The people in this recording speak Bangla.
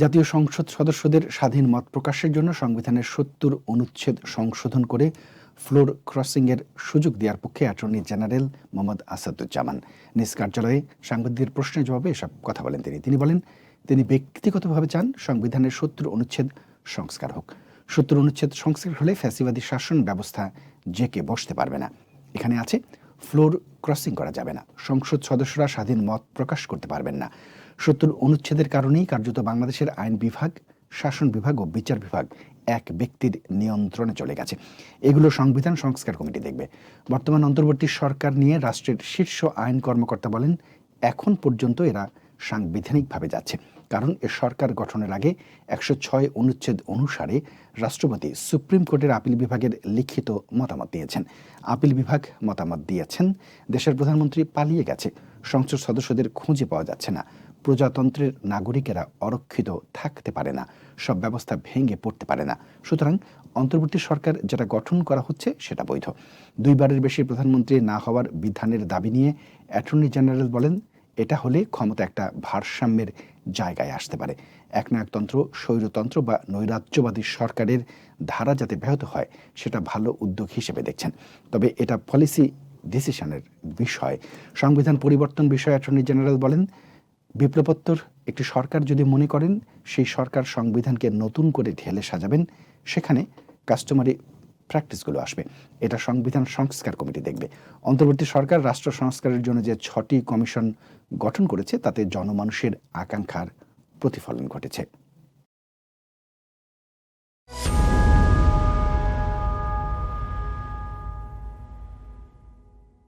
জাতীয় সংসদ সদস্যদের স্বাধীন মত প্রকাশের জন্য সংবিধানের সত্তর অনুচ্ছেদ সংশোধন করে ফ্লোর ক্রসিংয়ের সুযোগ দেওয়ার পক্ষে অ্যাটর্নি জেনারেল মোহাম্মদ আসাদুজ্জামান। নিজ কার্যালয়ে সাংবাদিকদের প্রশ্নের জবাবে এসব কথা বলেন তিনি। তিনি বলেন, তিনি ব্যক্তিগতভাবে চান সংবিধানের সত্তর অনুচ্ছেদ সংস্কার হোক। সত্তর অনুচ্ছেদ সংস্কার হলে ফ্যাসিবাদী শাসন ব্যবস্থা জেকে বসতে পারবে না। এখানে আছে, ফ্লোর ক্রসিং করা যাবে না। সংসদ সদস্যরা স্বাধীন মত প্রকাশ করতে পারবেন না। সত্তর অনুচ্ছেদের কারণেই কার্যত বাংলাদেশের আইন বিভাগ, শাসন বিভাগ ও বিচার বিভাগ এক ব্যক্তির নিয়ন্ত্রণে চলে গেছে। এগুলো সংবিধান সংস্কার কমিটি দেখবে। বর্তমান অন্তর্বর্তী সরকার নিয়ে রাষ্ট্রের শীর্ষ আইন কর্মকর্তা বলেন, এখন পর্যন্ত এরা সাংবিধানিকভাবে যাচ্ছে। কারণ এ সরকার গঠনের আগে একশো ছয় অনুচ্ছেদ অনুসারে রাষ্ট্রপতি সুপ্রিম কোর্টের আপিল বিভাগের লিখিত মতামত দিয়েছেন। আপিল বিভাগ মতামত দিয়েছেন, দেশের প্রধানমন্ত্রী পালিয়ে গেছে, সংসদ সদস্যদের খুঁজে পাওয়া যাচ্ছে না। প্রজাতন্ত্রের নাগরিকেরা অরক্ষিত থাকতে পারে না, সব ব্যবস্থা ভেঙে পড়তে পারে না। সুতরাং অন্তর্বর্তী সরকার যেটা গঠন করা হচ্ছে সেটা বৈধ। দুইবারের বেশি প্রধানমন্ত্রী না হওয়ার বিধানের দাবি নিয়ে অ্যাটর্নি জেনারেল বলেন, এটা হলে ক্ষমতা একটা ভারসাম্যের জায়গায় আসতে পারে। একনায়কতন্ত্র, স্বৈরতন্ত্র বা নৈরাজ্যবাদী সরকারের ধারা যাতে ব্যাহত হয়, সেটা ভালো উদ্যোগ হিসেবে দেখছেন। তবে এটা পলিসি ডিসিশনের বিষয়। সংবিধান পরিবর্তন বিষয়ে অ্যাটর্নি জেনারেল বলেন বিপ্লবোত্তর, একটি সরকার যদি মনে করেন, সেই সরকার সংবিধানকে নতুন করে ঢেলে সাজাবেন, সেখানে কাস্টমারি প্র্যাকটিসগুলো আসবে। এটা সংবিধান সংস্কার কমিটি দেখবে। অন্তর্বর্তী সরকার রাষ্ট্র সংস্কারের জন্য যে ছটি কমিশন গঠন করেছে, তাতে জনমানুষের আকাঙ্ক্ষার প্রতিফলন ঘটেছে।